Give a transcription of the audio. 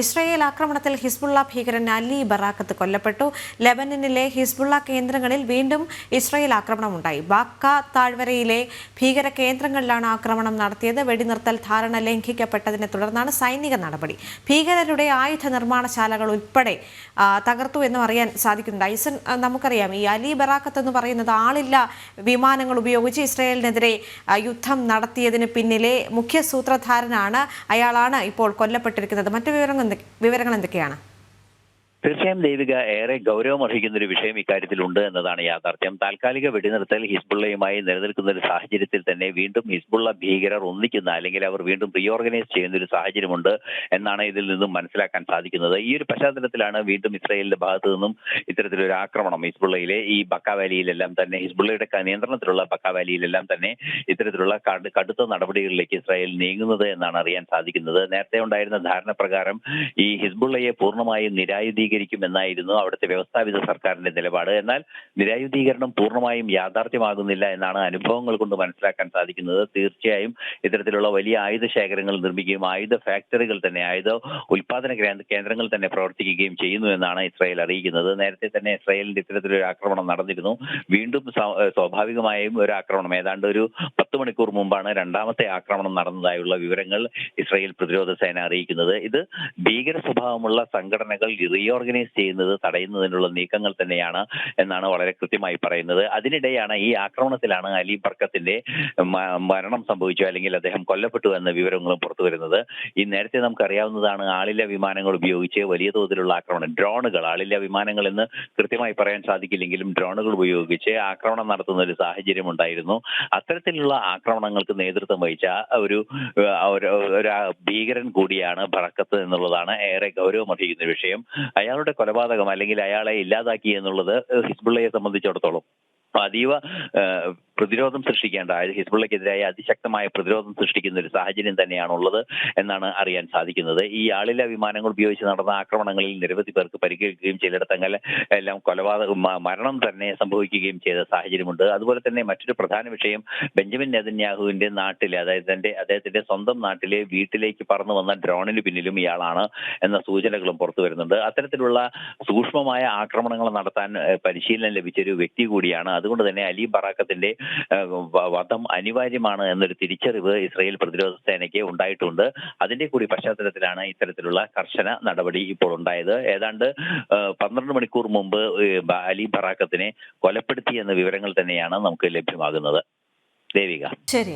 Israel ആക്രമണത്തിൽ Hezbollah ഭീകരൻ അലി ബറാഖത്ത് കൊല്ലപ്പെട്ടു. ലെബനനിലെ ഹിസ്ബുള്ള കേന്ദ്രങ്ങളിൽ വീണ്ടും ഇസ്രയേൽ ആക്രമണമുണ്ടായി. ബാക്ക താഴ്വരയിലെ ഭീകര കേന്ദ്രങ്ങളിലാണ് ആക്രമണം നടത്തിയത്. വെടിനിർത്തൽ ധാരണ ലംഘിക്കപ്പെട്ടതിനെ തുടർന്നാണ് സൈനിക നടപടി. ഭീകരരുടെ ആയുധ നിർമ്മാണശാലകൾ ഉൾപ്പെടെ തകർത്തു എന്നും അറിയാൻ സാധിക്കുന്നുണ്ട്. ഐസൻ നമുക്കറിയാം ഈ അലി ബറാഖത്ത് എന്ന് പറയുന്നത് ആളില്ല വിമാനങ്ങൾ ഉപയോഗിച്ച് ഇസ്രയേലിനെതിരെ യുദ്ധം നടത്തിയതിന് പിന്നിലെ മുഖ്യ സൂത്രധാരനാണ്. അയാളാണ് ഇപ്പോൾ കൊല്ലപ്പെട്ടിരിക്കുന്നത്. മറ്റു വിവരങ്ങൾ എന്തൊക്കെ- വിവരങ്ങൾ എന്തൊക്കെയാണ്? തീർച്ചയായും ദേവിക ഏറെ ഗൗരവമർഹിക്കുന്ന ഒരു വിഷയം ഇക്കാര്യത്തിലുണ്ട് എന്നതാണ് യാഥാർത്ഥ്യം. താൽക്കാലിക വെടിനിർത്തൽ ഹിസ്ബുള്ളയുമായി നിലനിൽക്കുന്ന ഒരു സാഹചര്യത്തിൽ തന്നെ വീണ്ടും ഹിസ്ബുള്ള ഭീകരർ ഒന്നിക്കുന്ന അല്ലെങ്കിൽ അവർ വീണ്ടും റീഓർഗനൈസ് ചെയ്യുന്ന ഒരു സാഹചര്യമുണ്ട് എന്നാണ് ഇതിൽ നിന്നും മനസ്സിലാക്കാൻ സാധിക്കുന്നത്. ഈ ഒരു പശ്ചാത്തലത്തിലാണ് വീണ്ടും ഇസ്രായേലിന്റെ ഭാഗത്തു നിന്നും ഇത്തരത്തിലൊരു ആക്രമണം. ഹിസ്ബുള്ളയിലെ ഈ ബക്ക വാലിയിലെല്ലാം തന്നെ ഹിസ്ബുള്ളയുടെ നിയന്ത്രണത്തിലുള്ള ബക്ക വാലിയിലെല്ലാം തന്നെ ഇത്തരത്തിലുള്ള കടു- കടുത്ത നടപടികളിലേക്ക് ഇസ്രായേൽ നീങ്ങുന്നത് എന്നാണ് അറിയാൻ സാധിക്കുന്നത്. നേരത്തെ ഉണ്ടായിരുന്ന ധാരണ പ്രകാരം ഈ ഹിസ്ബുള്ളയെ പൂർണമായും നിരായുധീകരിക്കും എന്നായിരുന്നു അവിടുത്തെ വ്യവസ്ഥാപിത സർക്കാരിന്റെ നിലപാട്. എന്നാൽ നിരായുധീകരണം പൂർണമായും യാഥാർത്ഥ്യമാകുന്നില്ല എന്നാണ് അനുഭവങ്ങൾ കൊണ്ട് മനസ്സിലാക്കാൻ സാധിക്കുന്നത്. തീർച്ചയായും ഇത്തരത്തിലുള്ള വലിയ ആയുധ ശേഖരങ്ങൾ നിർമ്മിക്കുകയും ആയുധ ഫാക്ടറികൾ തന്നെ ആയുധ ഉൽപാദന കേന്ദ്ര- കേന്ദ്രങ്ങൾ തന്നെ പ്രവർത്തിക്കുകയും ചെയ്യുന്നു എന്നാണ് ഇസ്രായേൽ അറിയിക്കുന്നത്. നേരത്തെ തന്നെ ഇസ്രായേലിന്റെ ഇത്തരത്തിലൊരു ആക്രമണം നടന്നിരുന്നു. വീണ്ടും സ്വാ- സ്വാഭാവികമായും ഒരു ആക്രമണം. ഏതാണ്ട് ഒരു പത്ത് മണിക്കൂർ മുമ്പാണ് രണ്ടാമത്തെ ആക്രമണം നടന്നതായുള്ള വിവരങ്ങൾ ഇസ്രായേൽ പ്രതിരോധ സേന അറിയിക്കുന്നത്. ഇത് ഭീകര സ്വഭാവമുള്ള സംഘടനകൾ റീഓർഗനൈസ് ചെയ്യുന്നത് തടയുന്നതിനുള്ള നീക്കങ്ങൾ തന്നെയാണ് എന്നാണ് വളരെ കൃത്യമായി പറയുന്നത്. അതിനിടെയാണ് ഈ ആക്രമണത്തിലാണ് അലി ബർക്കത്തിന്റെ മരണം സംഭവിച്ചു അല്ലെങ്കിൽ അദ്ദേഹം കൊല്ലപ്പെട്ടു എന്ന വിവരങ്ങളും പുറത്തു വരുന്നത്. ഈ നേരത്തെ നമുക്കറിയാവുന്നതാണ് ആളില്ല വിമാനങ്ങൾ ഉപയോഗിച്ച് വലിയ തോതിലുള്ള ആക്രമണം. ഡ്രോണുകൾ ആളില്ല വിമാനങ്ങൾ എന്ന് കൃത്യമായി പറയാൻ സാധിക്കില്ലെങ്കിലും ഡ്രോണുകൾ ഉപയോഗിച്ച് ആക്രമണം നടത്തുന്ന ഒരു സാഹചര്യം ഉണ്ടായിരുന്നു. അത്തരത്തിലുള്ള ആക്രമണങ്ങൾക്ക് നേതൃത്വം വഹിച്ച ഒരു ഒരു ഭീകരൻ കൂടിയാണ് ബറക്കത്ത് എന്നുള്ളതാണ് ഏറെ ഗൗരവമർഹിക്കുന്ന വിഷയം. അയാളുടെ കൊലപാതകം അല്ലെങ്കിൽ അയാളെ ഇല്ലാതാക്കി എന്നുള്ളത് ഹിസ്ബുള്ളയെ സംബന്ധിച്ചിടത്തോളം അതീവ പ്രതിരോധം സൃഷ്ടിക്കേണ്ട ഹിസ്ബുള്ളക്കെതിരായ അതിശക്തമായ പ്രതിരോധം സൃഷ്ടിക്കുന്ന ഒരു സാഹചര്യം തന്നെയാണുള്ളത് എന്നാണ് അറിയാൻ സാധിക്കുന്നത്. ഈ ആളില്ല വിമാനങ്ങൾ ഉപയോഗിച്ച് നടന്ന ആക്രമണങ്ങളിൽ നിരവധി പേർക്ക് പരിക്കേൽക്കുകയും ചിലയിടത്തങ്ങൾ എല്ലാം കൊലപാതക മരണം തന്നെ സംഭവിക്കുകയും ചെയ്ത സാഹചര്യമുണ്ട്. അതുപോലെ തന്നെ മറ്റൊരു പ്രധാന വിഷയം ബെഞ്ചമിൻ നെതന്യാഹുവിന്റെ നാട്ടിലെ അതായത് തന്റെ അദ്ദേഹത്തിന്റെ സ്വന്തം നാട്ടിലെ വീട്ടിലേക്ക് പറന്നു വന്ന ഡ്രോണിന് പിന്നിലും ഇയാളാണ് എന്ന സൂചനകളും പുറത്തു വരുന്നുണ്ട്. അത്തരത്തിലുള്ള സൂക്ഷ്മമായ ആക്രമണങ്ങൾ നടത്താൻ പരിശീലനം ലഭിച്ച ഒരു വ്യക്തി കൂടിയാണ്. അതുകൊണ്ട് തന്നെ അലി ബറാക്കത്തിന്റെ വധം അനിവാര്യമാണ് എന്നൊരു തിരിച്ചറിവ് ഇസ്രായേൽ പ്രതിരോധ സേനയ്ക്ക് ഉണ്ടായിട്ടുണ്ട്. അതിന്റെ കൂടി പശ്ചാത്തലത്തിലാണ് ഇത്തരത്തിലുള്ള കർശന നടപടി ഇപ്പോൾ ഉണ്ടായത്. ഏതാണ്ട് പന്ത്രണ്ട് മണിക്കൂർ മുമ്പ് അലി ബറാക്കത്തിനെ കൊലപ്പെടുത്തി എന്ന വിവരങ്ങൾ തന്നെയാണ് നമുക്ക് ലഭ്യമാകുന്നത്. ദേവിക. ശരി